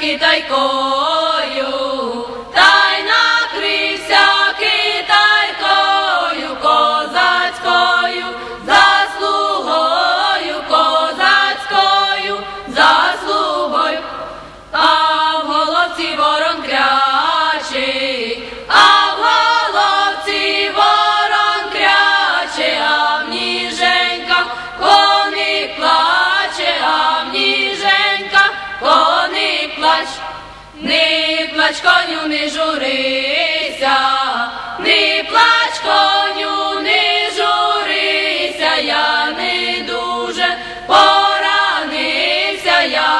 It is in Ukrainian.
китайкою, та й накрився китайкою, козацькою, заслугою, козацькою, заслугою. А в головці ворон кряче, Не плач коню, не журися, не плач коню, не журися, я не дуже поранився, я